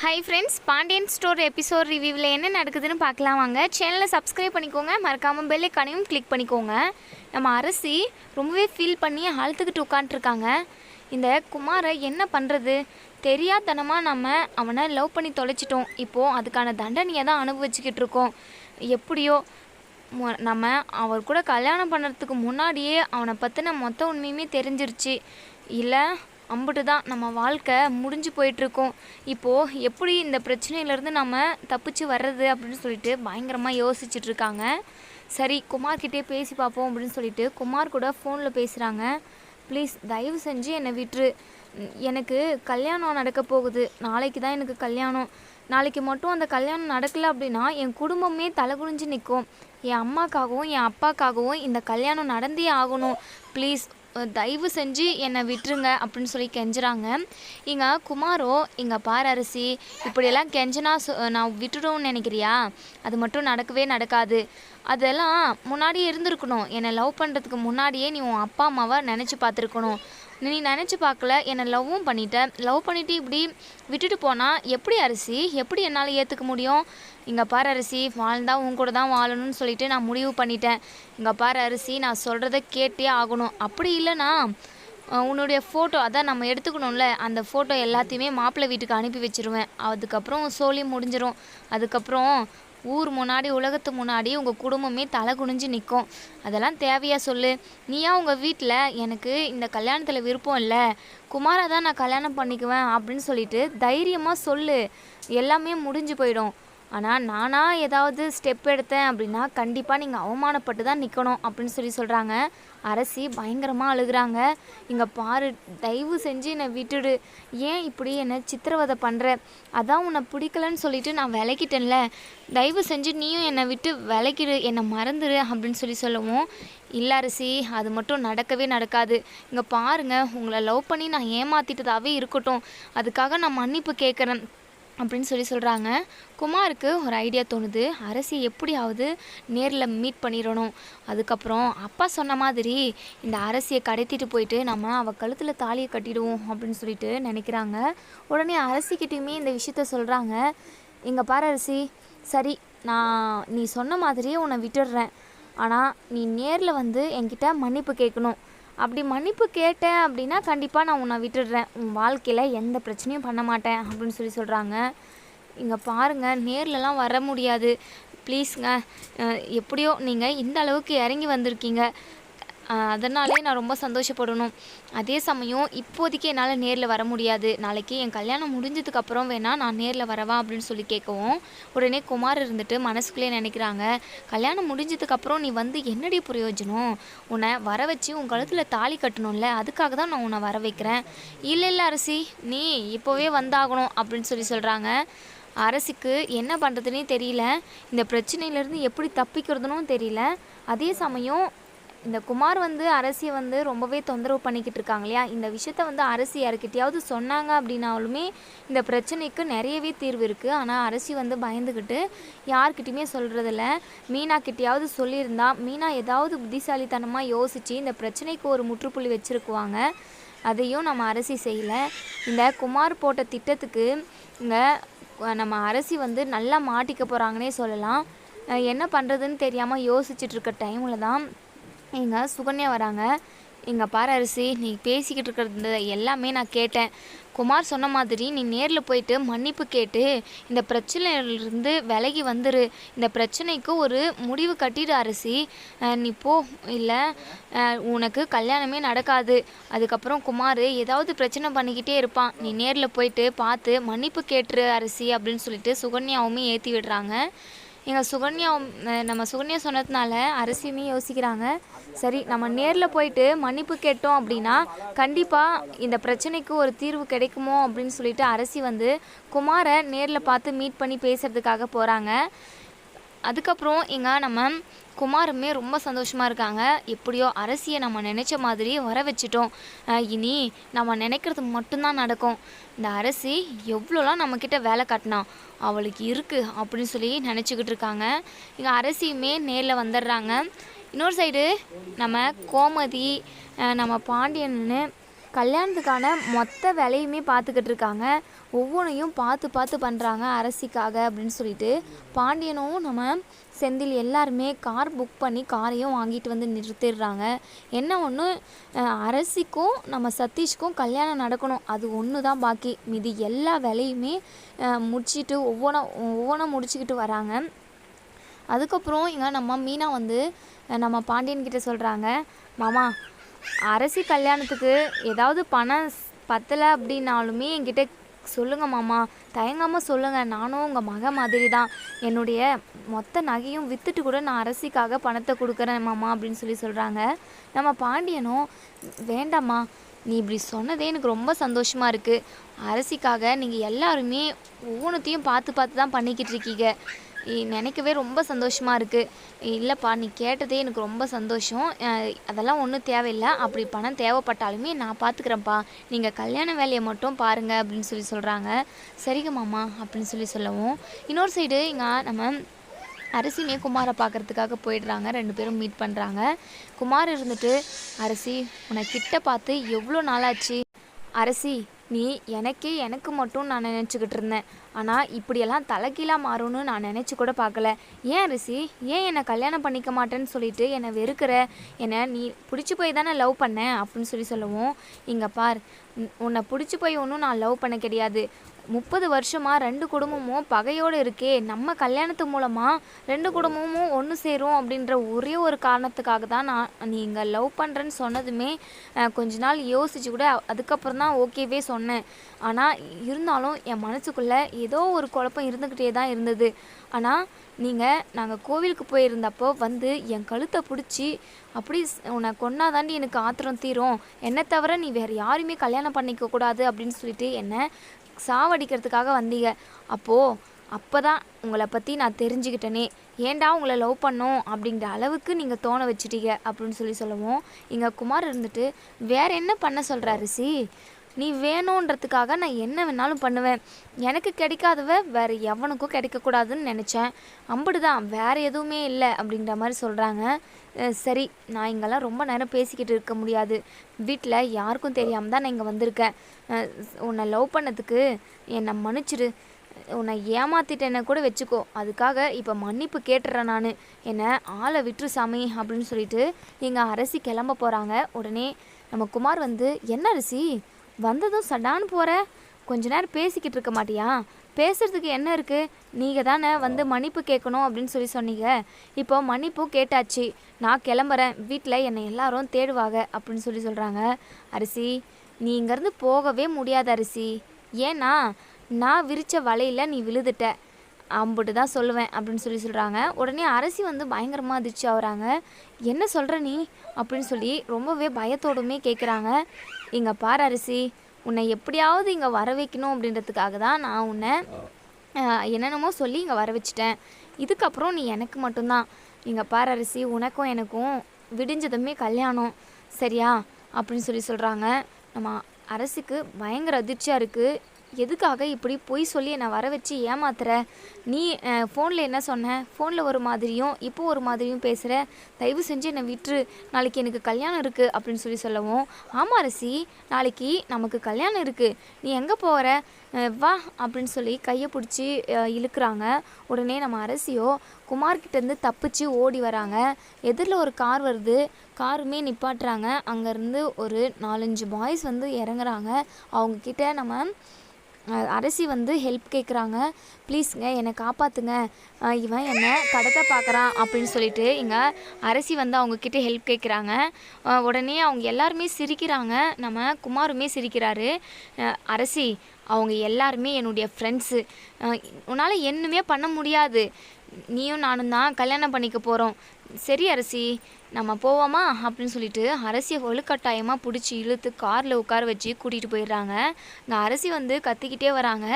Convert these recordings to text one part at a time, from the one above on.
Hi friends Pandian store episode ரிவ்யூவில் என்ன நடக்குதுன்னு பார்க்கலாம் வாங்க. சேனலை சப்ஸ்கிரைப் பண்ணிக்கோங்க. மறக்காமல் பெல் ஐக்கானையும் கிளிக் பண்ணிக்கோங்க. நம்ம அரசி ரொம்பவே ஃபீல் பண்ணி அழுத்துக்கிட்டு உட்காண்ட்ருக்காங்க இந்த குமாரை என்ன பண்ணுறது தெரியாதனமாக நம்ம அவனை லவ் பண்ணி தொலைச்சிட்டோம். இப்போது அதுக்கான தண்டனையை தான் அனுபவிச்சுக்கிட்டு இருக்கோம். எப்படியோ நம்ம அவர் கூட கல்யாணம் பண்ணுறதுக்கு முன்னாடியே அவனை பற்றின மொத்த உண்மையுமே தெரிஞ்சிருச்சு. இல்லை அம்புட்டு தான் நம்ம வாழ்க்கை முடிஞ்சு போயிட்டுருக்கோம். இப்போது எப்படி இந்த பிரச்சனையிலேருந்து நம்ம தப்பிச்சு வர்றது அப்படின்னு சொல்லிட்டு பயங்கரமாக யோசிச்சுட்ருக்காங்க. சரி குமார்கிட்டே பேசி பார்ப்போம் அப்படின்னு சொல்லிட்டு குமார் கூட ஃபோனில் பேசுகிறாங்க ப்ளீஸ் தயவு செஞ்சு என்னை விட்டுரு. எனக்கு கல்யாணம் நடக்க போகுது. நாளைக்கு தான் எனக்கு கல்யாணம். நாளைக்கு மட்டும் அந்த கல்யாணம் நடக்கல அப்படின்னா என் குடும்பமே தலைகுனிஞ்சு நிற்கும் என் அம்மாக்காகவும் என் அப்பாக்காகவும் இந்த கல்யாணம் நடந்தே ஆகணும். ப்ளீஸ் தயவு செஞ்சு என்னை விட்டுருங்க அப்படின்னு சொல்லி கெஞ்சுறாங்க. இங்கே குமாரோ இங்கே பார் அரிசி இப்படியெல்லாம் கெஞ்சினா சொ- நான் விட்டுடும்னு நினைக்கிறியா? அது மட்டும் நடக்கவே நடக்காது. அதெல்லாம் முன்னாடியே இருந்திருக்கணும். என்னை லவ் பண்ணுறதுக்கு முன்னாடியே நீ உன் அப்பா அம்மாவை நினச்சி பார்த்துருக்கணும். நீ நினச்சி பார்க்கல என்னை லவ்வும் பண்ணிட்டேன் லவ் பண்ணிவிட்டு இப்படி விட்டுட்டு போனால் எப்படி அரிசி? எப்படி என்னால் ஏற்றுக்க முடியும்? இங்கே பாரு அரிசி வாழ்ந்தால் உன் கூட தான் வாழணும்னு சொல்லிட்டு நான் முடிவு பண்ணிட்டேன். இங்கே பாரு அரிசி நான் சொல்கிறத கேட்டே ஆகணும். அப்படி இல்லைனா உன்னுடைய ஃபோட்டோ அதான் நம்ம எடுத்துக்கணும்ல. அந்த ஃபோட்டோ எல்லாத்தையுமே மாப்பிள்ளை வீட்டுக்கு அனுப்பி வச்சிருவேன். அதுக்கப்புறம் சோலி முடிஞ்சிடும் அதுக்கப்புறம் ஊர் முன்னாடி உலகத்து முன்னாடி உங்கள் குடும்பமே தலை குனிஞ்சு நிற்கும் அதெல்லாம் தேவையா சொல்லு. நீயா உங்கள் வீட்டில் எனக்கு இந்த கல்யாணத்தில் விருப்பம் இல்லை. குமாரை தான் நான் கல்யாணம் பண்ணிக்குவேன் அப்படின்னு சொல்லிட்டு தைரியமாக சொல்லு. எல்லாமே முடிஞ்சு போயிடும். ஆனால் நானாக ஏதாவது ஸ்டெப் எடுத்தேன் அப்படின்னா கண்டிப்பாக நீங்கள் அவமானப்பட்டு தான் நிற்கணும் அப்படின்னு சொல்லி சொல்கிறாங்க அரசி பயங்கரமாக அழுகுறாங்க. இங்கே பாரு தயவு செஞ்சு என்னை விட்டுடு. ஏன் இப்படி என்னை சித்திரவதை பண்ணுற அதான் உன்னை பிடிக்கலன்னு சொல்லிட்டு நான் விளக்கிட்டேன்ல தயவு செஞ்சு நீயும் என்னை விட்டு விளக்கிடு என்னை மறந்துடு அப்படின்னு சொல்லி சொல்லவும் இல்லை அரசி அது மட்டும் நடக்கவே நடக்காது. இங்கே பாருங்க உங்களை லவ் பண்ணி நான் ஏமாத்திட்டதாவே இருக்கட்டும். அதுக்காக நான் மன்னிப்பு கேட்குறேன் அப்படின்னு சொல்லி சொல்கிறாங்க குமாருக்கு ஒரு ஐடியா தோணுது. அரசியை எப்படியாவது நேரில் மீட் பண்ணிடணும். அதுக்கப்புறம் அப்பா சொன்ன மாதிரி இந்த அரசியை கடத்திட்டு போயிட்டு நம்ம அவள் கழுத்தில் தாலியை கட்டிடுவோம் அப்படின்னு சொல்லிட்டு நினைக்கிறாங்க. உடனே அரசிக்கிட்டேயுமே இந்த விஷயத்த சொல்கிறாங்க எங்கள் பாரு அரசி சரி நான் நீ சொன்ன மாதிரியே உன்னை விட்டுடுறேன். ஆனால் நீ நேரில் வந்து என்கிட்ட மன்னிப்பு கேட்கணும். அப்படி மன்னிப்பு கேட்டேன் அப்படின்னா கண்டிப்பாக நான் உன்னை விட்டுடுறேன். உன் வாழ்க்கையில் எந்த பிரச்சனையும் பண்ண மாட்டேன் அப்படின்னு சொல்லி சொல்கிறாங்க இங்கே பாருங்கள் நேர்லலாம் வர முடியாது. ப்ளீஸுங்க எப்படியோ நீங்கள் இந்த அளவுக்கு இறங்கி வந்திருக்கீங்க. அதனாலே நான் ரொம்ப சந்தோஷப்படணும். அதே சமயம் இப்போதைக்கு என்னால் நேரில் வர முடியாது. நாளைக்கு என் கல்யாணம் முடிஞ்சதுக்கப்புறம் வேணால் நான் நேரில் வரவா அப்படின்னு சொல்லி கேட்கவும் உடனே குமார் இருந்துட்டு மனசுக்குள்ளே நினைக்கிறாங்க கல்யாணம் முடிஞ்சதுக்கப்புறம் நீ வந்து என்னடி பிரயோஜனம்? உன்னை வர வச்சு உன் கழுத்தில் தாலி கட்டணும்ல அதுக்காக தான் நான் உன்னை வர வைக்கிறேன். இல்லை இல்லை அரசி நீ இப்போவே வந்தாகணும் அப்படின்னு சொல்லி சொல்கிறாங்க அரசிக்கு என்ன பண்ணுறதுனே தெரியல. இந்த பிரச்சனையிலேருந்து எப்படி தப்பிக்கிறதுனும் தெரியல. அதே சமயம் இந்த குமார் வந்து அரசியை வந்து ரொம்பவே தொந்தரவு பண்ணிக்கிட்டு இருக்காங்க இல்லையா? இந்த விஷயத்த வந்து அரசி யாருக்கிட்டையாவது சொன்னாங்க அப்படின்னாலுமே இந்த பிரச்சனைக்கு நிறையவே தீர்வு இருக்குது ஆனால் அரசி வந்து பயந்துக்கிட்டு யார்கிட்டையுமே சொல்கிறதில்ல மீனா கிட்டேயாவது சொல்லியிருந்தா மீனா ஏதாவது புத்திசாலித்தனமாக யோசித்து இந்த பிரச்சனைக்கு ஒரு முற்றுப்புள்ளி வச்சுருக்குவாங்க. அதையும் நம்ம அரசி செய்யலை. இந்த குமார் போட்ட திட்டத்துக்கு இங்கே நம்ம அரசி வந்து நல்லா மாட்டிக்க போகிறாங்கன்னே சொல்லலாம். என்ன பண்ணுறதுன்னு தெரியாமல் யோசிச்சுட்டு இருக்க டைமில் தான் எங்க சுகன்யா வராங்க. எங்கள் பாரு அரிசி நீ பேசிக்கிட்டு இருக்கிறது எல்லாமே நான் கேட்டேன். குமார் சொன்ன மாதிரி நீ நேரில் போயிட்டு மன்னிப்பு கேட்டு இந்த பிரச்சனையிலிருந்து விலகி வந்துரு. இந்த பிரச்சனைக்கு ஒரு முடிவு கட்டிடு அரிசி. நீ போ. இல்லை உனக்கு கல்யாணமே நடக்காது. அதுக்கப்புறம் குமார் ஏதாவது பிரச்சனை பண்ணிக்கிட்டே இருப்பான். நீ நேரில் போயிட்டு பார்த்து மன்னிப்பு கேட்டுரு அரிசி அப்படின்னு சொல்லிட்டு சுகன்யாவுமே ஏற்றி விடுறாங்க. எங்கள் சுகன்யா நம்ம சுகன்யா சொன்னதுனால அரசியுமே யோசிக்கிறாங்க. சரி நம்ம நேரில் போயிட்டு மன்னிப்பு கேட்டோம் அப்படின்னா கண்டிப்பாக இந்த பிரச்சனைக்கு ஒரு தீர்வு கிடைக்குமோ அப்படின்னு சொல்லிட்டு அரசி வந்து குமாரை நேரில் பார்த்து மீட் பண்ணி பேசுகிறதுக்காக போகிறாங்க அதுக்கப்புறம் இங்கே நம்ம குமாருமே ரொம்ப சந்தோஷமாக இருக்காங்க. எப்படியோ அரசியை நம்ம நினச்ச மாதிரி வர வச்சிட்டோம். இனி நம்ம நினைக்கிறது மட்டும்தான் நடக்கும். இந்த அரசி எவ்வளோலாம் நம்மக்கிட்ட வேலை காட்டினா அவளுக்கு இருக்குது அப்படின்னு சொல்லி நினச்சிக்கிட்டு இருக்காங்க. இங்கே அரசியுமே நேரில் வந்துடுறாங்க. இன்னொரு சைடு நம்ம கோமதி நம்ம பாண்டியன்னு கல்யாணத்துக்கான மொத்த வேலையுமே பார்த்துக்கிட்டு இருக்காங்க. ஒவ்வொன்றையும் பார்த்து பார்த்து பண்ணுறாங்க அரசிக்காக அப்படின்னு சொல்லிட்டு. பாண்டியனும் நம்ம செந்தில் எல்லாருமே கார் புக் பண்ணி காரையும் வாங்கிட்டு வந்து நிறுத்திடுறாங்க. என்ன ஒன்று அரசிக்கும் நம்ம சதீஷ்க்கும் கல்யாணம் நடக்கணும். அது ஒன்று தான் பாக்கி. மீதி எல்லா வேலையுமே முடிச்சுட்டு ஒவ்வொன்றா ஒவ்வொன்றா முடிச்சுக்கிட்டு வராங்க. அதுக்கப்புறம் இங்கே நம்ம மீனா வந்து நம்ம பாண்டியன் கிட்ட சொல்கிறாங்க மாமா அரசி கல்யாணத்துக்கு ஏதாவது பணம் பத்தலை அப்படின்னாலுமே என்கிட்ட சொல்லுங்கள் மாமா. தயங்காமல் சொல்லுங்கள் நானும் உங்கள் மக மாதிரி தான் என்னுடைய மொத்த நகையும் விற்றுட்டு கூட நான் அரசிக்காக பணத்தை கொடுக்குறேன் மாமா அப்படின்னு சொல்லி சொல்கிறாங்க நம்ம பாண்டியனும் வேண்டாம்மா. நீ இப்படி சொன்னதே எனக்கு ரொம்ப சந்தோஷமாக இருக்குது அரசிக்காக நீங்கள் எல்லாருமே ஒவ்வொன்றத்தையும் பார்த்து பார்த்து தான் பண்ணிக்கிட்டு இருக்கீங்க. நினைக்கவே ரொம்ப சந்தோஷமாக இருக்குது இல்லைப்பா நீ கேட்டதே எனக்கு ரொம்ப சந்தோஷம். அதெல்லாம் ஒன்றும் தேவையில்லை. அப்படி பணம் தேவைப்பட்டாலுமே நான் பார்த்துக்கிறேன்ப்பா நீங்கள் கல்யாண வேலையை மட்டும் பாருங்க அப்படின்னு சொல்லி சொல்கிறாங்க சரிங்க மாமா அப்படின்னு சொல்லி சொல்லவும். இன்னொரு சைடு இங்கே நம்ம அரிசியுமே குமாரை பார்க்கறதுக்காக போயிடுறாங்க. ரெண்டு பேரும் மீட் பண்ணுறாங்க குமார் இருந்துட்டு அரசி உன்னை கிட்ட பார்த்து எவ்வளோ நாளாச்சு? அரசி நீ எனக்கே எனக்கு மட்டும் நான் நினச்சிக்கிட்டு இருந்தேன். ஆனால் இப்படியெல்லாம் தலைகீழாக மாறும்னு நான் நினச்சி கூட பார்க்கல. ஏன் ரிஷி? ஏன் என்னை கல்யாணம் பண்ணிக்க மாட்டேன்னு சொல்லிட்டு என்னை வெறுக்கிற? என்னை நீ பிடிச்சி போய் தானே லவ் பண்ண? அப்படின்னு சொல்லி சொல்லவும். இங்கே பார் உன்னை பிடிச்சி போய் ஒன்றும் நான் லவ் பண்ண கிடையாது. முப்பது வருஷமாக ரெண்டு குடும்பமும் பகையோடு இருக்கே நம்ம கல்யாணத்து மூலமாக ரெண்டு குடும்பமும் ஒன்று சேரும் அப்படின்ற ஒரே ஒரு காரணத்துக்காக தான் நான் நீங்கள் லவ் பண்ணுறேன்னு சொன்னதுமே கொஞ்ச நாள் யோசிச்சு கூட அதுக்கப்புறம் தான் ஓகேவே சொன்னேன். ஆனால் இருந்தாலும் என் மனசுக்குள்ளே ஏதோ ஒரு குழப்பம் இருந்துக்கிட்டே தான் இருந்தது. ஆனால் நீங்கள் நாங்கள் கோவிலுக்கு போயிருந்தப்போ வந்து என் கழுத்தை பிடிச்சி அப்படி உன்னை கொண்டாதாண்டி எனக்கு ஆத்திரம் தீரும். என்னை தவிர நீ வேறு யாரையுமே கல்யாணம் பண்ணிக்க கூடாது அப்படின்னு சொல்லிட்டு என்னை சாவடிக்கிறதுக்காக வந்தீங்க. அப்போது அப்போ தான் உங்களை பற்றி நான் தெரிஞ்சுக்கிட்டேனே. ஏன்டா உங்களை லவ் பண்ணோம் அப்படிங்கிற அளவுக்கு நீங்கள் தோண வச்சிட்டீங்க அப்படின்னு சொல்லி சொல்லவும் இங்கே குமார் இருந்துட்டு வேற என்ன பண்ண சொல்கிறாரு அரிசி நீ வேணுன்றதுக்காக நான் என்ன வேணாலும் பண்ணுவேன். எனக்கு கிடைக்காதவ வேறு எவனுக்கும் கிடைக்கக்கூடாதுன்னு நினச்சேன். அம்புடு தான் வேற எதுவுமே இல்லை அப்படின்ற மாதிரி சொல்கிறாங்க சரி நான் இங்கெல்லாம் ரொம்ப நேரம் பேசிக்கிட்டு இருக்க முடியாது. வீட்டில் யாருக்கும் தெரியாமல் தான் நான் இங்கே வந்திருக்கேன். உன்னை லவ் பண்ணதுக்கு என்னை மன்னிச்சிடு உன்னை ஏமாத்திட்டேன்னு கூட வச்சுக்கோ. அதுக்காக இப்போ மன்னிப்பு கேட்டுறேன் நான். என்னை ஆளை விட்டுரு சாமி அப்படின்னு சொல்லிட்டு எங்கள் அரசி கிளம்ப போகிறாங்க உடனே நம்ம குமார் வந்து என்ன அரிசி? வந்ததும் சடான்னு போகிற கொஞ்ச நேரம் பேசிக்கிட்டு இருக்க மாட்டியா? பேசுறதுக்கு என்ன இருக்குது நீங்கள் தானே வந்து மன்னிப்பு கேட்கணும் அப்படின்னு சொல்லி சொன்னீங்க. இப்போ மன்னிப்பு கேட்டாச்சு. நான் கிளம்புறேன். வீட்டில் என்னை எல்லாரும் தேடுவாங்க அப்படின்னு சொல்லி சொல்கிறாங்க அரிசி நீ இங்கேருந்து போகவே முடியாது அரிசி. ஏன்னா நான் விரிச்ச வலையில் நீ விழுதுட்ட அம்புட்டு தான் சொல்லுவேன் அப்படின்னு சொல்லி சொல்கிறாங்க உடனே அரசி வந்து பயங்கரமாக அதிர்ச்சி ஆகுறாங்க. என்ன சொல்கிற நீ? அப்படின்னு சொல்லி ரொம்பவே பயத்தோடுமே கேட்குறாங்க இங்கே பார் அரிசி உன்னை எப்படியாவது இங்கே வர வைக்கணும் அப்படின்றதுக்காக தான் நான் உன்னை என்னென்னமோ சொல்லி இங்கே வர வச்சிட்டேன். இதுக்கப்புறம் நீ எனக்கு மட்டும்தான். இங்கே பார் அரிசி உனக்கும் எனக்கும் விடிஞ்சதுமே கல்யாணம். சரியா? அப்படின்னு சொல்லி சொல்கிறாங்க நம்ம அரசிக்கு பயங்கர அதிர்ச்சியாக இருக்குது எதுக்காக இப்படி பொய் சொல்லி என்னை வர வச்சு ஏமாத்துற? நீ ஃபோனில் என்ன சொன்ன? ஃபோனில் ஒரு மாதிரியும் இப்போ ஒரு மாதிரியும் பேசுகிற தயவு செஞ்சு என்னை விட்டுரு. நாளைக்கு எனக்கு கல்யாணம் இருக்குது அப்படின்னு சொல்லி சொல்லவும். ஆமாம் அரசி. நாளைக்கு நமக்கு கல்யாணம் இருக்குது நீ எங்கே போகிற வா அப்படின்னு சொல்லி கையை பிடிச்சி இழுக்கிறாங்க. உடனே நம்ம அரசியோ குமார்கிட்டேருந்து தப்பிச்சு ஓடி வராங்க. எதிரில் ஒரு கார் வருது. காருமே நிப்பாட்டுறாங்க. அங்கேருந்து ஒரு நாலஞ்சு பாய்ஸ் வந்து இறங்குறாங்க. அவங்கக்கிட்ட நம்ம அரசி வந்து ஹெல்ப் கேட்குறாங்க ப்ளீஸ்ங்க என்னை காப்பாற்றுங்க இவன் என்னை கடத்த பார்க்குறான் அப்படின்னு சொல்லிட்டு இங்கே அரசி வந்து அவங்கக்கிட்ட ஹெல்ப் கேட்குறாங்க உடனே அவங்க எல்லாருமே சிரிக்கிறாங்க. நம்ம குமாருமே சிரிக்கிறாரு. அரசி அவங்க எல்லாருமே என்னுடைய ஃப்ரெண்ட்ஸு உன்னால் என்னுமே பண்ண முடியாது. நீயும் நானும் தான் கல்யாணம் பண்ணிக்க போகிறோம் சரி அரசி நம்ம போவோமா அப்படின்னு சொல்லிட்டு அரசியை வலுக்கட்டாயமாக பிடிச்சி இழுத்து காரில் உட்கார வச்சு கூட்டிகிட்டு போயிடுறாங்க. இந்த அரசி வந்து கத்திக்கிட்டே வராங்க.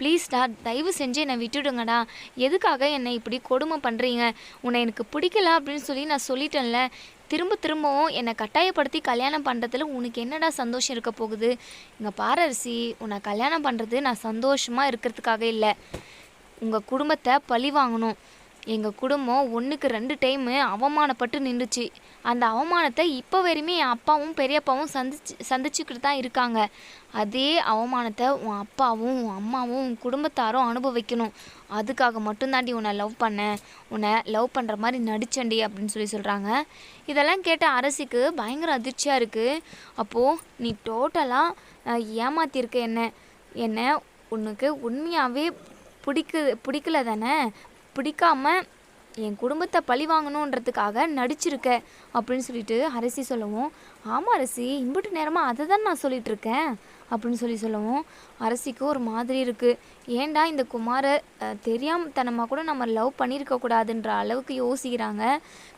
ப்ளீஸ்டா தயவு செஞ்சு என்னை விட்டுடுங்கடா. எதுக்காக என்னை இப்படி கொடுமை பண்ணுறீங்க உன்னை எனக்கு பிடிக்கல அப்படின்னு சொல்லி நான் சொல்லிட்டேன்ல. திரும்ப திரும்பவும் என்னை கட்டாயப்படுத்தி கல்யாணம் பண்ணுறதுல உனக்கு என்னடா சந்தோஷம் இருக்க போகுது? இங்கே பாரு உன்னை கல்யாணம் பண்ணுறது நான் சந்தோஷமாக இருக்கிறதுக்காக இல்லை. உங்கள் குடும்பத்தை பழி வாங்கணும். எங்கள் குடும்பம் ஒன்றுக்கு ரெண்டு டைமு அவமானப்பட்டு நின்றுச்சு. அந்த அவமானத்தை இப்போ வரையுமே என் அப்பாவும் பெரியப்பாவும் சந்திச்சு சந்திச்சுக்கிட்டு தான் இருக்காங்க. அதே அவமானத்தை உன் அப்பாவும் உன் அம்மாவும் உன் குடும்பத்தாரும் அனுபவிக்கணும். அதுக்காக மட்டும்தாண்டி உன்னை லவ் பண்ணேன் உன்னை லவ் பண்ணுற மாதிரி நடிச்சண்டி அப்படின்னு சொல்லி சொல்கிறாங்க இதெல்லாம் கேட்ட அரசிக்கு பயங்கர அதிர்ச்சியாக இருக்குது அப்போது நீ டோட்டலாக ஏமாத்தியிருக்க என்ன? என்ன உனக்கு உண்மையாகவே பிடிக்கு பிடிக்கல தானே? பிடிக்காம என் குடும்பத்தை பழி வாங்கணுன்றதுக்காக நடிச்சிருக்க அப்படின்னு சொல்லிட்டு அரசி சொல்லவும் ஆமாம் அரசி இம்புட்டு நேரமாக அதை தான் நான் சொல்லிட்டு இருக்கேன் அப்படின்னு சொல்லி சொல்லவும் அரசிக்கு ஒரு மாதிரி இருக்குது ஏன்டா இந்த குமாரை தெரியாம தனமாக கூட நம்ம லவ் பண்ணியிருக்கக்கூடாதுன்ற அளவுக்கு யோசிக்கிறாங்க.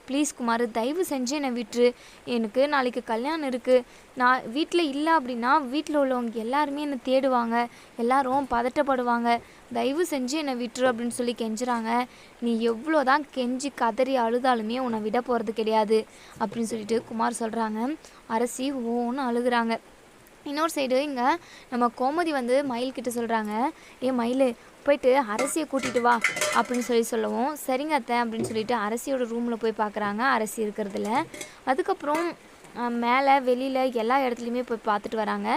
ப்ளீஸ் குமார் தயவு செஞ்சு என்னை விட்டுரு. எனக்கு நாளைக்கு கல்யாணம் இருக்குது நான் வீட்டில் இல்லை அப்படின்னா வீட்டில் உள்ளவங்க எல்லாருமே என்னை தேடுவாங்க. எல்லாரும் பதட்டப்படுவாங்க. தயவு செஞ்சு என்னை விட்டுரு அப்படின்னு சொல்லி கெஞ்சுறாங்க. நீ எவ்வளோ தான் கெஞ்சி கதறி அழுதாலுமே உன்னை விட போகிறது கிடையாது. அப்படின்னு சொல்லிட்டு குமார் சொல்கிறாங்க அரசி ஓன்னு அழுகுறாங்க. இன்னொரு சைடு இங்கே நம்ம கோமதி வந்து மயில் கிட்ட சொல்கிறாங்க ஏ மயில் போயிட்டு அரசியை கூட்டிகிட்டு வா அப்படின்னு சொல்லி சொல்லவும் சரிங்க அத்தை அப்படின்னு சொல்லிட்டு அரசியோட ரூமில் போய் பார்க்குறாங்க அரசி இருக்கிறதுல. அதுக்கப்புறம் மேலே வெளியில் எல்லா இடத்துலையுமே போய் பார்த்துட்டு வராங்க.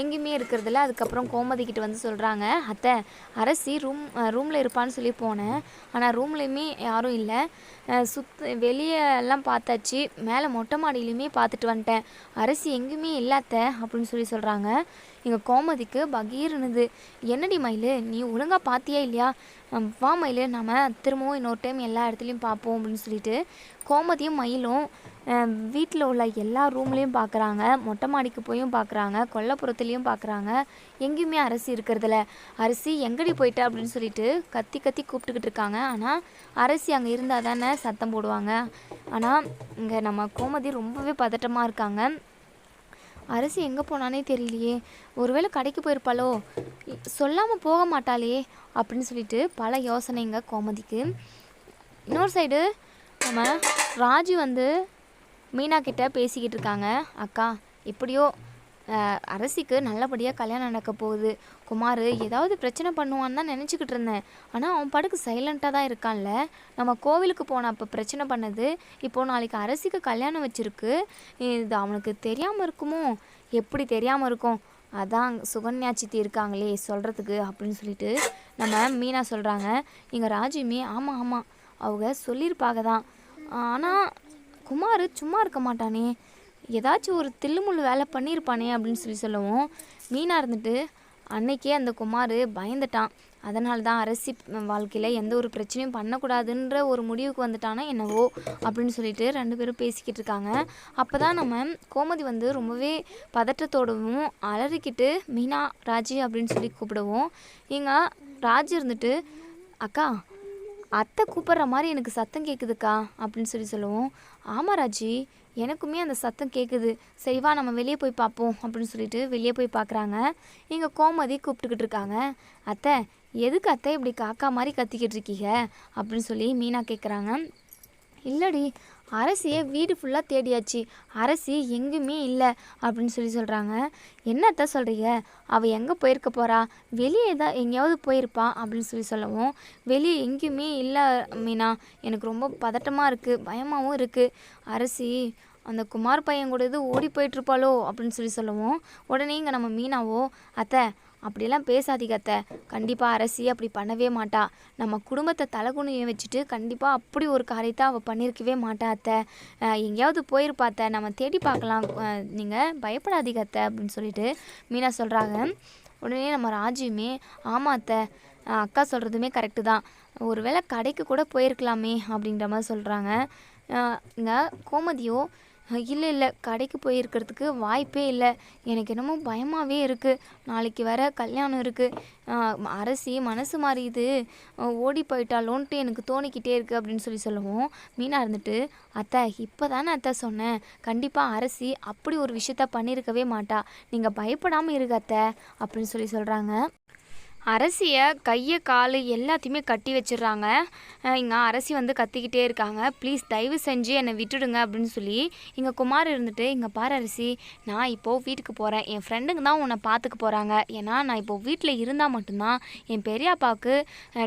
எங்கேயுமே இருக்கிறதில்ல. அதுக்கப்புறம் கோமதி கிட்ட வந்து சொல்கிறாங்க அத்தை அரசி ரூம் ரூமில் இருப்பான்னு சொல்லி போனேன். ஆனால் ரூம்லேயுமே யாரும் இல்லை. சுத் வெளியே எல்லாம் பார்த்தாச்சு. மேலே மொட்டை மாடியிலையுமே பார்த்துட்டு வந்துட்டேன். அரசி எங்கேயுமே இல்லாத்த அப்படின்னு சொல்லி சொல்கிறாங்க எங்கள் கோமதிக்கு பகீர்னுது. என்னடி மயில் நீ ஒழுங்காக பார்த்தியா இல்லையா? வா மயில் நம்ம திரும்பவும் இன்னொரு டைம் எல்லா இடத்துலையும் பார்ப்போம் அப்படின்னு சொல்லிட்டு கோமதியும் மயிலும் வீட்டில் உள்ள எல்லா ரூம்லேயும் பார்க்குறாங்க மொட்டை மாடிக்கு போயும் பார்க்குறாங்க கொல்லப்புறத்துலேயும் பார்க்குறாங்க எங்கேயுமே அரிசி இருக்கிறதில்ல. அரிசி எங்கடி போயிட்டா அப்படின்னு சொல்லிட்டு கத்தி கத்தி கூப்பிட்டுக்கிட்டு இருக்காங்க. ஆனால் அரிசி அங்கே இருந்தால் தானே சத்தம் போடுவாங்க. ஆனால் இங்கே நம்ம கோமதி ரொம்பவே பதட்டமாக இருக்காங்க. அரசி எங்கே போனானே தெரியலையே. ஒருவேளை கடைக்கு போயிருப்பாளோ? சொல்லாமல் போக மாட்டாளே அப்படின்னு சொல்லிட்டு பல யோசனைங்க கோமதிக்கு. இன்னொரு சைடு நம்ம ராஜு வந்து மீனா கிட்ட பேசிக்கிட்டு இருக்காங்க. அக்கா எப்படியோ அரசிக்கு நல்லபடியாக கல்யாணம் நடக்க போகுது. குமார் ஏதாவது பிரச்சனை பண்ணுவான்னு தான் நினச்சிக்கிட்டு இருந்தேன். ஆனால் அவன் படுக்கு சைலண்ட்டாக தான் இருக்கான்ல. நம்ம கோவிலுக்கு போன அப்போ பிரச்சனை பண்ணது இப்போது நாளைக்கு அரசிக்கு கல்யாணம் வச்சுருக்கு. இது அவனுக்கு தெரியாமல் இருக்குமோ? எப்படி தெரியாமல் இருக்கும்? அதான் சுகன்யா சித்தி இருக்காங்களே சொல்கிறதுக்கு அப்படின்னு சொல்லிட்டு நம்ம மீனா சொல்கிறாங்க இங்கே ராஜுமே ஆமாம் ஆமாம் அவங்க சொல்லியிருப்பாங்க தான். ஆனால் குமார் சும்மா இருக்க மாட்டானே. ஏதாச்சும் ஒரு தில்லுமுல் வேலை பண்ணியிருப்பானே அப்படின்னு சொல்லி சொல்லவும் மீனா இருந்துட்டு அன்னைக்கே அந்த குமார் பயந்துட்டான். அதனால தான் அரசி வாழ்க்கையில் எந்த ஒரு பிரச்சனையும் பண்ணக்கூடாதுன்ற ஒரு முடிவுக்கு வந்துட்டானா என்னவோ? அப்படின்னு சொல்லிட்டு ரெண்டு பேரும் பேசிக்கிட்டு இருக்காங்க. அப்போ தான் நம்ம கோமதி வந்து ரொம்பவே பதற்றத்தோடவும் அலறிக்கிட்டு மீனா ராஜி அப்படின்னு சொல்லி கூப்பிடுவோம் இங்கே ராஜி இருந்துட்டு அக்கா அத்தை கூப்பிட்ற மாதிரி எனக்கு சத்தம் கேட்குதுக்கா அப்படின்னு சொல்லி சொல்லுவோம் ஆமாம் ராஜி எனக்குமே அந்த சத்தம் கேட்குது சரிவா நம்ம வெளியே போய் பார்ப்போம் அப்படின்னு சொல்லிட்டு வெளியே போய் பார்க்குறாங்க இங்கே கோமதி கூப்பிட்டுக்கிட்டு இருக்காங்க. அத்தை எதுக்கு அத்தை இப்படி காக்கா மாதிரி கத்திக்கிட்டு இருக்கீங்க? அப்படின்னு சொல்லி மீனா கேட்குறாங்க இல்லடி அரசியை வீடு ஃபுல்லாக தேடியாச்சு. அரசி எங்கேயுமே இல்லை அப்படின்னு சொல்லி சொல்கிறாங்க என்னத்த சொல்கிறீங்க அவள் எங்கே போயிருக்க போகிறா வெளியே தான் எங்கேயாவது போயிருப்பா அப்படின்னு சொல்லி சொல்லவும் வெளியே எங்கேயுமே இல்லை மீனா. எனக்கு ரொம்ப பதட்டமாக இருக்குது பயமாகவும் இருக்குது அரசி அந்த குமார் பையன் கூட இது ஓடி போயிட்டுருப்பாளோ அப்படின்னு சொல்லி சொல்லுவோம் உடனே இங்கே நம்ம மீனாவோ அத்தை அப்படியெல்லாம் பேசாதீங்க அத்தை. கண்டிப்பாக அரசி அப்படி பண்ணவே மாட்டா. நம்ம குடும்பத்தை தலைகுனிய வச்சுட்டு கண்டிப்பாக அப்படி ஒரு காரியத்தை அவள் பண்ணியிருக்கவே மாட்டா அத்தை. எங்கேயாவது போயிருப்பா அத்தை. நம்ம தேடி பார்க்கலாம். நீங்கள் பயப்படாதீங்க அத்தை அப்படின்னு சொல்லிட்டு மீனா சொல்கிறாங்க உடனே நம்ம ராஜியுமே ஆமாம் அத்தை. அக்கா சொல்கிறதுமே கரெக்டு தான். ஒருவேளை கடைக்கு கூட போயிருக்கலாமே அப்படின்ற மாதிரி சொல்கிறாங்க இங்கே கோமதியோ இல்லை இல்லை. கடைக்கு போயிருக்கிறதுக்கு வாய்ப்பே இல்லை. எனக்கு என்னமோ பயமாகவே இருக்குது நாளைக்கு வேற கல்யாணம் இருக்குது அரசி மனசு மாறியுது ஓடி போயிட்டாலோன்ட்டு எனக்கு தோணிக்கிட்டே இருக்குது அப்படின்னு சொல்லி சொல்லுவோம். மீனா இருந்துட்டு அத்தை இப்போ தானே அத்தை சொன்னேன். கண்டிப்பாக அரசி அப்படி ஒரு விஷயத்த பண்ணியிருக்கவே மாட்டா. நீங்கள் பயப்படாமல் இருங்க அத்தை அப்படின்னு சொல்லி சொல்கிறாங்க அரசியை கையை கால் எல்லாத்தையுமே கட்டி வச்சிடுறாங்க. இங்கே அரசி வந்து கத்திக்கிட்டே இருக்காங்க. ப்ளீஸ் தயவு செஞ்சு என்னை விட்டுடுங்க அப்படின்னு சொல்லி இங்கே குமார் இருந்துட்டு இங்கே பாரு அரசி நான் இப்போது வீட்டுக்கு போகிறேன் என் ஃப்ரெண்டுங்க தான் உன்னை பார்த்துக்க போகிறாங்க ஏன்னா நான் இப்போது வீட்டில் இருந்தால் மட்டும்தான் என் பெரியாப்பாவுக்கு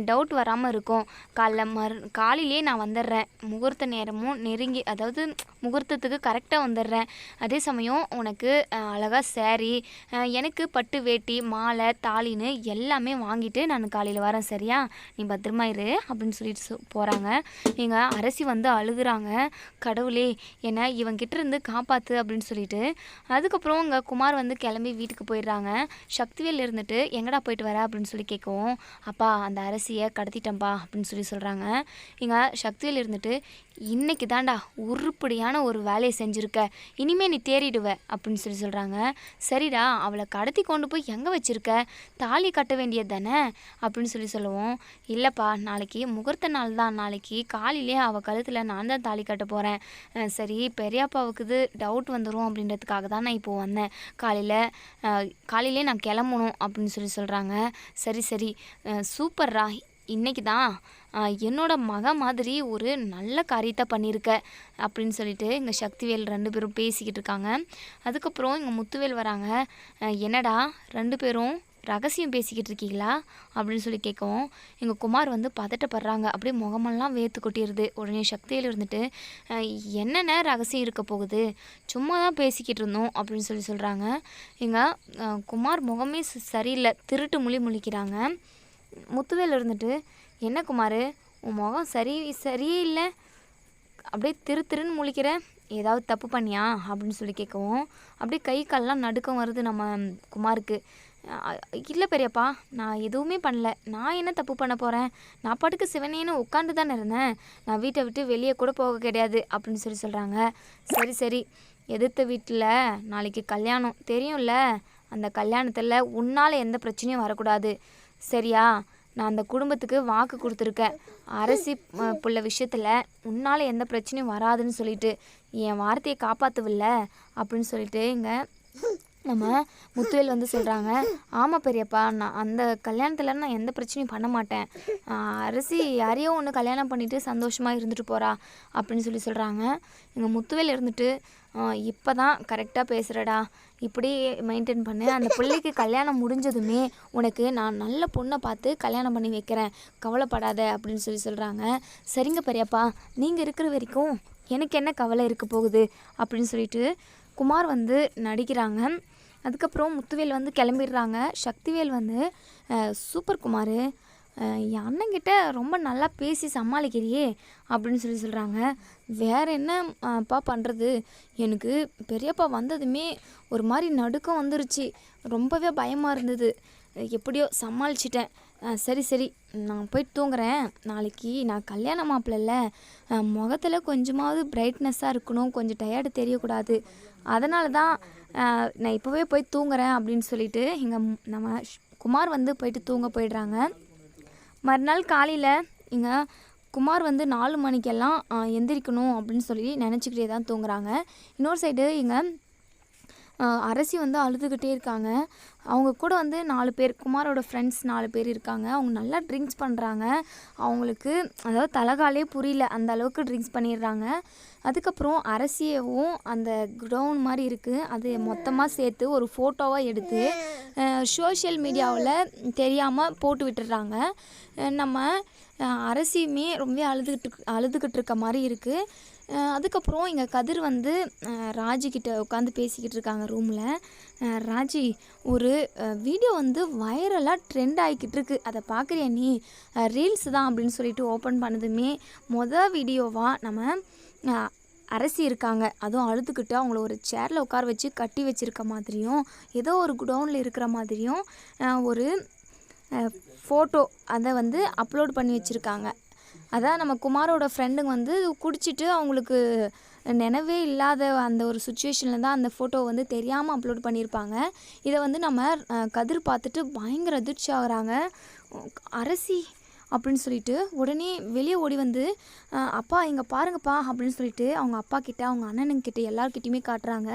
டவுட் வராமல் இருக்கும். காலைல மறு காலையிலே நான் வந்துடுறேன். முகூர்த்த நேரமும் நெருங்கி அதாவது முகூர்த்தத்துக்கு கரெக்டாக வந்துடுறேன். அதே சமயம் உனக்கு அழகாக சேரீ எனக்கு பட்டு வேட்டி மாலை தாலின்னு எல்லாமே வாங்கிட்டு நான் காலையில் வரேன். சரியா? நீ பத்திரமா இரு அப்படின்னு சொல்லிட்டு சொ போகிறாங்க எங்கள் அரசி வந்து அழுகுறாங்க. கடவுளே என்னை இவங்கிட்ட இருந்து காப்பாற்று அப்படின்னு சொல்லிட்டு. அதுக்கப்புறம் இங்கே குமார் வந்து கிளம்பி வீட்டுக்கு போயிடுறாங்க. சக்திவேல் இருந்துட்டு எங்கடா போயிட்டு வர? அப்படின்னு சொல்லி கேட்கவும் அப்பா அந்த அரசியை கடத்திட்டேன்ப்பா அப்படின்னு சொல்லி சொல்கிறாங்க இங்கே சக்திவேல் இருந்துட்டு இன்னைக்கு தாண்டா உருப்படியான ஒரு வேலையை செஞ்சுருக்க. இனிமே நீ தேறிடுவ அப்படின்னு சொல்லி சொல்கிறாங்க சரிடா அவளை கடத்தி கொண்டு போய் எங்கே வச்சுருக்க? தாலி கட்ட வேண்டியது தானே அப்படின்னு சொல்லி சொல்லுவோம். இல்லைப்பா நாளைக்கு முகூர்த்த நாள் தான். நாளைக்கு காலையிலே அவள் கழுத்தில் நான் தான் தாலி கட்ட போகிறேன் சரி பெரியப்பாவுக்கு இது டவுட் வந்துடும் அப்படின்றதுக்காக தான் நான் இப்போது வந்தேன். காலையில் காலையிலே நான் கிளம்பணும் அப்படின்னு சொல்லி சொல்கிறாங்க சரி சரி. சூப்பர்ரா. இன்னைக்கு தான். என்னோட மக மாதிரி ஒரு நல்ல காரியத்தை பண்ணியிருக்க அப்படின்னு சொல்லிட்டு இங்கே சக்திவேல் ரெண்டு பேரும் பேசிக்கிட்டு இருக்காங்க. அதுக்கப்புறம் இங்கே முத்துவேல் வராங்க. என்னடா? ரெண்டு பேரும் ரகசியம் பேசிக்கிட்டு இருக்கீங்களா? அப்படின்னு சொல்லி கேட்கவும் எங்கள் குமார் வந்து பதட்டப்படுறாங்க. அப்படியே முகமெல்லாம் வேத்து கொட்டிடுது உடனே சக்தியில் இருந்துட்டு என்னென்ன ரகசியம் இருக்க போகுது? சும்மா தான் பேசிக்கிட்டு இருந்தோம் அப்படின்னு சொல்லி சொல்கிறாங்க எங்கள் குமார் முகமே சரியில்லை. திருட்டு முழி முழிக்கிறாங்க. முத்துவேல் இருந்துட்டு என்ன குமார்? உன் முகம் சரி சரியே இல்லை. அப்படியே திரு திருன்னு முழிக்கிற? ஏதாவது தப்பு பண்ணியா? அப்படின்னு சொல்லி கேட்கவும் அப்படியே கை கால்லாம் நடுக்கம் வருது நம்ம குமாருக்கு. இல்லை பெரியப்பா நான் எதுவுமே பண்ணல. நான் என்ன தப்பு பண்ண போகிறேன் நான் பாட்டுக்கு சிவனேன்னு உட்காந்து தானே இருந்தேன். நான் வீட்டை விட்டு வெளியே கூட போக கிடையாது அப்படின்னு சொல்லி சொல்கிறாங்க சரி சரி. எதிர்த்த வீட்டில் நாளைக்கு கல்யாணம். தெரியும்ல? அந்த கல்யாணத்தில் உன்னால் எந்த பிரச்சனையும் வரக்கூடாது. சரியா? நான் அந்த குடும்பத்துக்கு வாக்கு கொடுத்துருக்கேன். அரசி புள்ள விஷயத்தில் உன்னால் எந்த பிரச்சனையும் வராதுன்னு சொல்லிட்டு என் வார்த்தையை காப்பாற்றுவில்ல அப்படின்னு சொல்லிட்டு இங்கே நம்ம முத்துவேல் வந்து சொல்கிறாங்க ஆமாம் பெரியப்பா நான் அந்த கல்யாணத்தில் நான் எந்த பிரச்சனையும் பண்ண மாட்டேன். அரிசி யாரையோ ஒன்று கல்யாணம் பண்ணிவிட்டு சந்தோஷமாக இருந்துட்டு போகிறா அப்படின்னு சொல்லி சொல்கிறாங்க எங்கள் முத்துவேல் இருந்துட்டு இப்போ தான் கரெக்டாக பேசுகிறடா இப்படி மெயின்டைன் பண்ணு. அந்த பிள்ளைக்கு கல்யாணம் முடிஞ்சதுமே உனக்கு நான் நல்ல பொண்ணை பார்த்து கல்யாணம் பண்ணி வைக்கிறேன். கவலைப்படாத அப்படின்னு சொல்லி சொல்கிறாங்க சரிங்க பெரியப்பா நீங்கள் இருக்கிற வரைக்கும் எனக்கு என்ன கவலை இருக்க போகுது? அப்படின்னு சொல்லிட்டு குமார் வந்து நடிக்கிறாங்க. அதுக்கப்புறம் முத்துவேல் வந்து கிளம்பிடுறாங்க. சக்திவேல் வந்து சூப்பர் குமார் என் அண்ணங்கிட்ட ரொம்ப நல்லா பேசி சமாளிக்கிறியே அப்படின்னு சொல்லி சொல்கிறாங்க வேற என்னப்பா பண்ணுறது எனக்கு பெரியப்பா வந்ததுமே ஒரு மாதிரி நடுக்கம் வந்துருச்சு. ரொம்பவே பயமாக இருந்தது. எப்படியோ சமாளிச்சிட்டேன். சரி சரி. நான் போய் தூங்குறேன். நாளைக்கு நான் கல்யாண மாப்பிள்ளல முகத்தில் கொஞ்சமாவது பிரைட்னஸ்ஸாக இருக்கணும். கொஞ்சம் டயர்டு தெரியக்கூடாது. அதனால தான் நான் இப்போவே போய் தூங்குறேன் அப்படின்னு சொல்லிட்டு இங்கே நம்ம குமார் வந்து போயிட்டு தூங்க போயிடுறாங்க. மறுநாள் காலையில் இங்கே குமார் வந்து நாலு மணிக்கெல்லாம் எந்திரிக்கணும் அப்படின்னு சொல்லி நினச்சிக்கிட்டே தான் தூங்குறாங்க. இன்னொரு சைடு இங்கே அரசி வந்து அழுதுகிட்டே இருக்காங்க. அவங்க கூட வந்து நாலு பேர் குமாரோட ஃப்ரெண்ட்ஸ் நாலு பேர் இருக்காங்க. அவங்க நல்லா ட்ரிங்க்ஸ் பண்ணுறாங்க அவங்களுக்கு அதாவது தலகாலே புரியல அந்த அளவுக்கு ட்ரிங்க்ஸ் பண்ணிடுறாங்க. அதுக்கப்புறம் அரசியவும் அந்த க்ரௌண்ட் மாதிரி இருக்குது அது மொத்தமாக சேர்த்து ஒரு ஃபோட்டோவாக எடுத்து சோஷியல் மீடியாவில் தெரியாமல் போட்டு விட்டுடுறாங்க. நம்ம அரசியுமே ரொம்ப அழுதுகிட்டு அழுதுகிட்டு இருக்க மாதிரி இருக்குது அதுக்கப்புறம் இங்கே கதிர் வந்து ராஜிக்கிட்ட உட்காந்து பேசிக்கிட்டு இருக்காங்க ரூமில் ராஜி ஒரு வீடியோ வந்து வைரலாக ட்ரெண்ட் ஆகிக்கிட்டு இருக்கு. அதை பார்க்குறியா நீ? ரீல்ஸ் தான் அப்படின்னு சொல்லிட்டு ஓப்பன் பண்ணதுமே மொதல் வீடியோவாக நம்ம அரசி இருக்காங்க. அதுவும் அழுதுகிட்டு அவங்கள ஒரு சேரில் உட்கார வச்சு கட்டி வச்சுருக்க மாதிரியும் ஏதோ ஒரு குடவுனில் இருக்கிற மாதிரியும் ஒரு ஃபோட்டோ அதை வந்து அப்லோட் பண்ணி வச்சுருக்காங்க. அதான் நம்ம குமாரோட ஃப்ரெண்டுங்க வந்து குடிச்சிட்டு அவங்களுக்கு நினைவே இல்லாத அந்த ஒரு சுச்சுவேஷனில் தான் அந்த ஃபோட்டோ வந்து தெரியாமல் அப்லோட் பண்ணியிருப்பாங்க இதை வந்து நம்ம கதிர் பார்த்துட்டு பயங்கர அதிர்ச்சி ஆகுறாங்க. அரசி அப்படின்னு சொல்லிட்டு உடனே வெளியே ஓடி வந்து அப்பா இங்கே பாருங்கப்பா அப்படின்னு சொல்லிட்டு அவங்க அப்பா கிட்ட அவங்க அண்ணனுங்கிட்ட எல்லாருக்கிட்டேயுமே காட்டுறாங்க.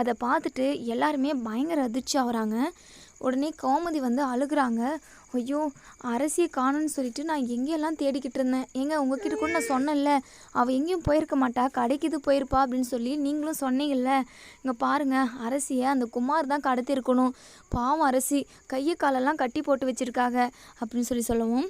அதை பார்த்துட்டு எல்லாருமே பயங்கர அதிர்ச்சி ஆகுறாங்க. உடனே கோமதி வந்து அழுகுறாங்க. ஐயோ அரசியை காணும்னு சொல்லிட்டு நான் எங்கேயெல்லாம் தேடிக்கிட்டு இருந்தேன்? ஏங்க உங்ககிட்ட கூட நான் சொன்னேன்ல. அவள் எங்கேயும் போயிருக்க மாட்டா. கடைக்கு இது போயிருப்பா அப்படின்னு சொல்லி நீங்களும் சொன்னீங்கல்ல. இங்கே பாருங்க அரசியை அந்த குமார் தான் கடத்திருக்கணும் பாவம் அரசி கையை காலெல்லாம் கட்டி போட்டு வச்சுருக்காங்க அப்படின்னு சொல்லி சொல்லவும்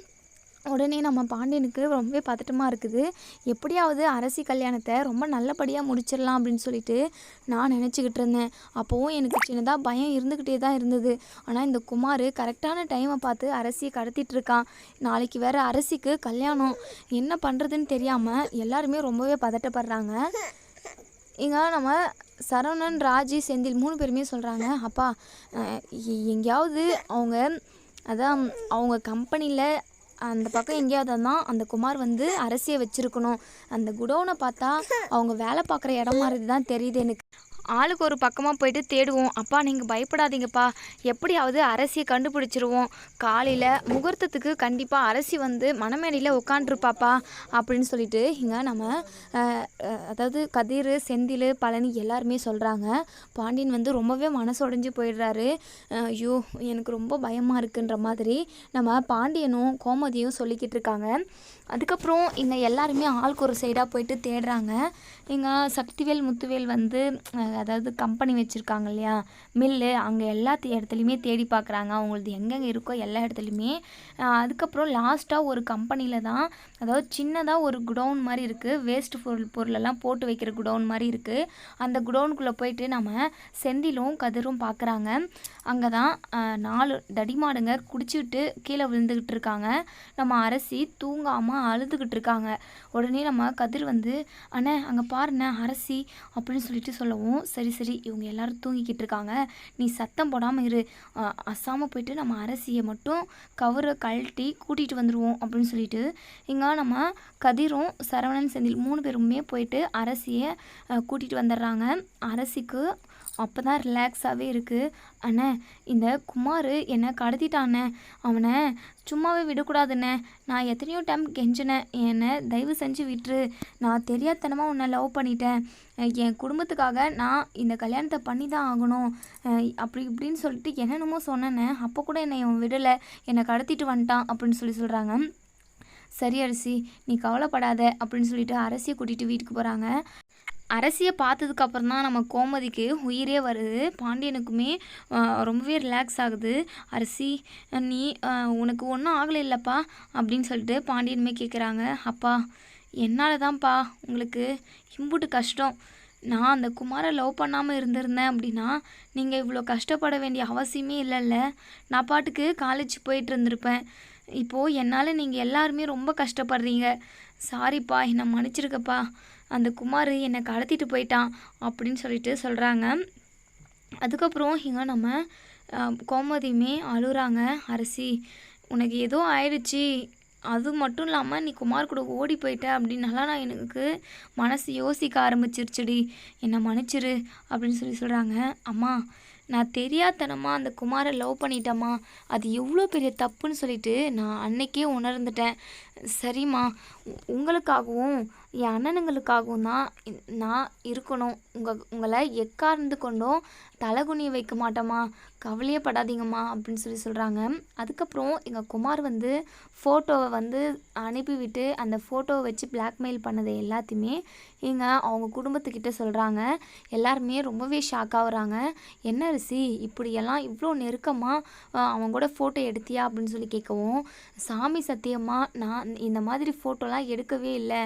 உடனே நம்ம பாண்டியனுக்கு ரொம்பவே பதட்டமாக இருக்குது. எப்படியாவது அரசி கல்யாணத்தை ரொம்ப நல்லபடியாக முடிச்சிடலாம் அப்படின்னு சொல்லிட்டு நான் நினச்சிக்கிட்டு இருந்தேன். அப்போவும் எனக்கு சின்னதாக பயம் இருந்துக்கிட்டே தான் இருந்தது. ஆனால் இந்த குமார் கரெக்டான டைமை பார்த்து அரசியை கடத்திட்டு இருக்கான். நாளைக்கு வேறு அரசிக்கு கல்யாணம். என்ன பண்ணுறதுன்னு தெரியாமல் எல்லாருமே ரொம்பவே பதட்டப்படுறாங்க. இங்கே நம்ம சரவணன் ராஜி செந்தில் மூணு பேருமே சொல்கிறாங்க அப்பா எ- எங்கேயாவது அவங்க அதான் அவங்க கம்பெனியில் அந்த பக்கம் எங்கேயாவது தான் அந்த குமார் வந்து அரசியை வச்சுருக்கணும். அந்த குடோனை பார்த்தா அவங்க வேலை பார்க்குற இடம் மாதிரி தான் தெரியுது எனக்கு. ஆளுக்கு ஒரு பக்கமாக போயிட்டு தேடுவோம். அப்பா நீங்கள் பயப்படாதீங்கப்பா. எப்படியாவது அரசியை கண்டுபிடிச்சிருவோம். காலையில் முகூர்த்தத்துக்கு கண்டிப்பாக அரசி வந்து மணமேடையில் உட்காண்ட்ருப்பாப்பா அப்படின்னு சொல்லிட்டு இங்கே நம்ம அதாவது கதிர் செந்தில் பழனி எல்லாருமே சொல்கிறாங்க பாண்டியன் வந்து ரொம்பவே மனசுடைஞ்சு போயிடுறாரு. ஐயோ எனக்கு ரொம்ப பயமாக இருக்குன்ற மாதிரி நம்ம பாண்டியனும் கோமதியும் சொல்லிக்கிட்டு இருக்காங்க. அதுக்கப்புறம் இங்கே எல்லாருமே ஆளுக்கு ஒரு சைடாக போயிட்டு தேடுறாங்க. இங்கே சக்திவேல் முத்துவேல் வந்து அதாவது கம்பெனி வச்சுருக்காங்க இல்லையா? மில்லு அங்கே எல்லா இடத்துலையுமே தேடி பார்க்குறாங்க அவங்களது எங்கெங்கே இருக்கோ எல்லா இடத்துலையுமே. அதுக்கப்புறம் லாஸ்ட்டாக ஒரு கம்பெனியில் தான் அதாவது சின்னதாக ஒரு குடவுன் மாதிரி இருக்குது வேஸ்ட் பொருள் பொருளெல்லாம் போட்டு வைக்கிற குடவுன் மாதிரி இருக்குது அந்த குடவுனுக்குள்ளே போயிட்டு நம்ம செந்திலும் கதிரும் பார்க்குறாங்க அங்கே தான் நாலு தடிமாடுங்க குடிச்சிட்டு கீழே விழுந்துக்கிட்டு இருக்காங்க. நம்ம அரசி தூங்காமல் அம்மா அழுதுகிட்டு இருக்காங்க. உடனே நம்ம கதிர் வந்து அண்ணே அங்கே பாருண்ணே அரசி அப்படின்னு சொல்லிட்டு சொல்லவும் சரி சரி இவங்க எல்லாரும் தூங்கிக்கிட்டு இருக்காங்க. நீ சத்தம் போடாமல் இரு. அசாமல் போயிட்டு நம்ம அரசியை மட்டும் கவரை கழட்டி கூட்டிகிட்டு வந்துடுவோம் அப்படின்னு சொல்லிட்டு இங்கே நம்ம கதிரும் சரவணன் செந்தில் மூணு பேருமே போயிட்டு அரசியை கூட்டிகிட்டு வந்துடுறாங்க. அரசிக்கு அப்போ தான் ரிலாக்ஸாகவே இருக்குது அண்ணே இந்த குமார் என்னை கடத்திட்டானே. அவனை சும்மாவே விடக்கூடாதுண்ணே. நான் எத்தனையோ டைம் கெஞ்சினேன் என்னை தயவு செஞ்சு விட்டுரு. நான் தெரியாதனமாக உன்னை லவ் பண்ணிட்டேன். என் குடும்பத்துக்காக நான் இந்த கல்யாணத்தை பண்ணி தான் ஆகணும் அப்படி இப்படின்னு சொல்லிட்டு என்னென்னமோ சொன்னேனே அப்போ கூட என்னை இவன் விடலை. என்னை கடத்திட்டு வந்துட்டான் அப்படின்னு சொல்லி சொல்கிறாங்க சரி அரிசி நீ கவலைப்படாத அப்படின்னு சொல்லிட்டு அரசியை கூட்டிகிட்டு வீட்டுக்கு போகிறாங்க அரசியை பார்த்ததுக்கு அப்புறம் தான் நம்ம கோமதிக்கு உயிரே வருது. பாண்டியனுக்குமே ரொம்பவே ரிலாக்ஸ் ஆகுது. அரசி நீ உனக்கு ஒன்றும் ஆகலை இல்லைப்பா அப்படின்னு சொல்லிட்டு பாண்டியனுமே கேட்குறாங்க அப்பா என்னால் தான்ப்பா உங்களுக்கு இம்புட்டு கஷ்டம். நான் அந்த குமாரை லவ் பண்ணாமல் இருந்திருந்தேன் அப்படின்னா நீங்கள் இவ்வளோ கஷ்டப்பட வேண்டிய அவசியமே இல்லைல்ல. நான் பாட்டுக்கு காலேஜ் போயிட்டு இருந்திருப்பேன். இப்போது என்னால் நீங்கள் எல்லாருமே ரொம்ப கஷ்டப்படுறீங்க. சாரிப்பா என்னை மன்னிச்சிருக்கப்பா அந்த குமார் என்னை கடத்திட்டு போயிட்டான் அப்படின்னு சொல்லிட்டு சொல்கிறாங்க அதுக்கப்புறம் இங்கே நம்ம கோமதியுமே அழுகிறாங்க. அரசி உனக்கு ஏதோ ஆயிடுச்சு. அது மட்டும் இல்லாமல் நீ குமார் கூட ஓடி போயிட்ட அப்படின்னாலாம் நான் எனக்கு மனசு யோசிக்க ஆரம்பிச்சிருச்சுடி. என்னை மன்னிச்சிரு அப்படின்னு சொல்லி சொல்கிறாங்க அம்மா நான் தெரியாதனமாக அந்த குமாரை லவ் பண்ணிட்டேம்மா. அது எவ்வளோ பெரிய தப்புன்னு சொல்லிட்டு நான் அன்னைக்கே உணர்ந்துட்டேன். சரிம்மா. உங்களுக்காகவும் என் அண்ணனுங்களுக்காகவும் தான் நான் இருக்கணும். உங்கள் உங்களை எக்கார்ந்து கொண்டும் தலைகுனிய வைக்க மாட்டோமா கவலையே படாதீங்கம்மா அப்படின்னு சொல்லி சொல்கிறாங்க அதுக்கப்புறம் எங்கள் குமார் வந்து ஃபோட்டோவை வந்து அனுப்பிவிட்டு அந்த ஃபோட்டோவை வச்சு பிளாக்மெயில் பண்ணதை எல்லாத்தையுமே இங்கே அவங்க குடும்பத்துக்கிட்ட சொல்கிறாங்க எல்லாருமே ரொம்பவே ஷாக் ஆகுறாங்க என்ன ரிசி இப்படியெல்லாம் இவ்வளோ நெருக்கமாக அவங்க கூட ஃபோட்டோ எடுத்தியா? அப்படின்னு சொல்லி கேட்கவும் சாமி சத்தியமாக நான் இந்த மாதிரி ஃபோட்டோலாம் எடுக்கவே இல்லை.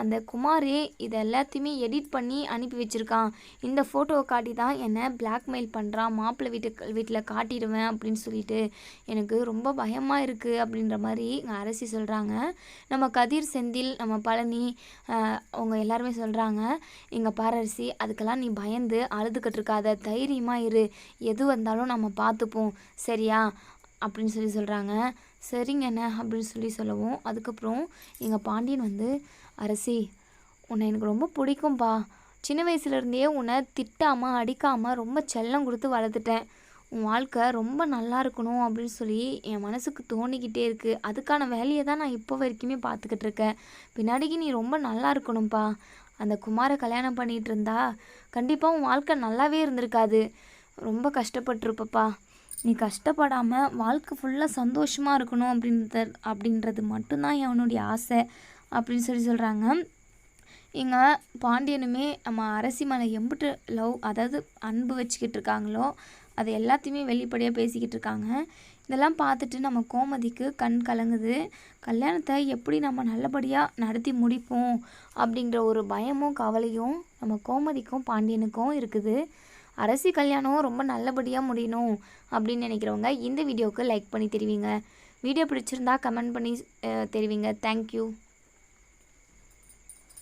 அந்த குமாரே இதை எல்லாத்தையுமே எடிட் பண்ணி அனுப்பி வச்சுருக்கான். இந்த ஃபோட்டோவை காட்டி தான் என்னை பிளாக்மெயில் பண்ணுறான் மாப்பிள்ளை வீட்டு வீட்டில் காட்டிடுவேன் அப்படின்னு சொல்லிட்டு எனக்கு ரொம்ப பயமாக இருக்குது அப்படின்ற மாதிரி எங்கள் அரசி சொல்கிறாங்க நம்ம கதிர் செந்தில் நம்ம பழனி அவங்க எல்லாருமே சொல்கிறாங்க எங்கள் பாரரசி அதுக்கெல்லாம் நீ பயந்து அழுதுகிட்டு இருக்காத. தைரியமாக இரு. எது வந்தாலும் நம்ம பார்த்துப்போம். சரியா? அப்படின்னு சொல்லி சொல்கிறாங்க சரிங்கண்ணே அப்படின்னு சொல்லி சொல்லவும். அதுக்கப்புறம் எங்கள் பாண்டியன் வந்து அரசி உன்னை எனக்கு ரொம்ப பிடிக்கும்பா. சின்ன வயசுலேருந்தே உன்னை திட்டாமல் அடிக்காமல் ரொம்ப செல்லம் கொடுத்து வளர்த்துட்டேன். உன் வாழ்க்கை ரொம்ப நல்லா இருக்கணும் அப்படின்னு சொல்லி என் மனசுக்கு தோணிக்கிட்டே இருக்குது அதுக்கான வேலையை தான் நான் இப்போ வரைக்குமே பார்த்துக்கிட்டு இருக்கேன். பின்னாடிக்கு நீ ரொம்ப நல்லா இருக்கணும்ப்பா அந்த குமாரை கல்யாணம் பண்ணிகிட்டு இருந்தா கண்டிப்பாக உன் வாழ்க்கை நல்லாவே இருந்திருக்காது. ரொம்ப கஷ்டப்பட்டிருப்பப்பா. நீ கஷ்டப்படாமல் வாழ்க்கை ஃபுல்லாக சந்தோஷமாக இருக்கணும் அப்படின்ற அப்படின்றது மட்டும்தான் அவனுடைய ஆசை அப்படின்னு சொல்லி சொல்கிறாங்க இங்கே பாண்டியனுமே நம்ம அரசி மேலே எம்பிட்டு லவ் அதாவது அன்பு வச்சுக்கிட்டு இருக்காங்களோ அது எல்லாத்தையுமே வெளிப்படையாக பேசிக்கிட்டு இருக்காங்க. இதெல்லாம் பார்த்துட்டு நம்ம கோமதிக்கு கண் கலங்குது. கல்யாணத்தை எப்படி நம்ம நல்லபடியாக நடத்தி முடிப்போம் அப்படிங்கிற ஒரு பயமும் கவலையும் நம்ம கோமதிக்கும் பாண்டியனுக்கும் இருக்குது. அரசி கல்யாணம் ரொம்ப நல்லபடியாக முடியணும் அப்படின்னு நினைக்கிறவங்க இந்த வீடியோவுக்கு லைக் பண்ணி தெரிவிங்க. வீடியோ பிடிச்சிருந்தா கமெண்ட் பண்ணி தெரிவிங்க. தேங்க்யூ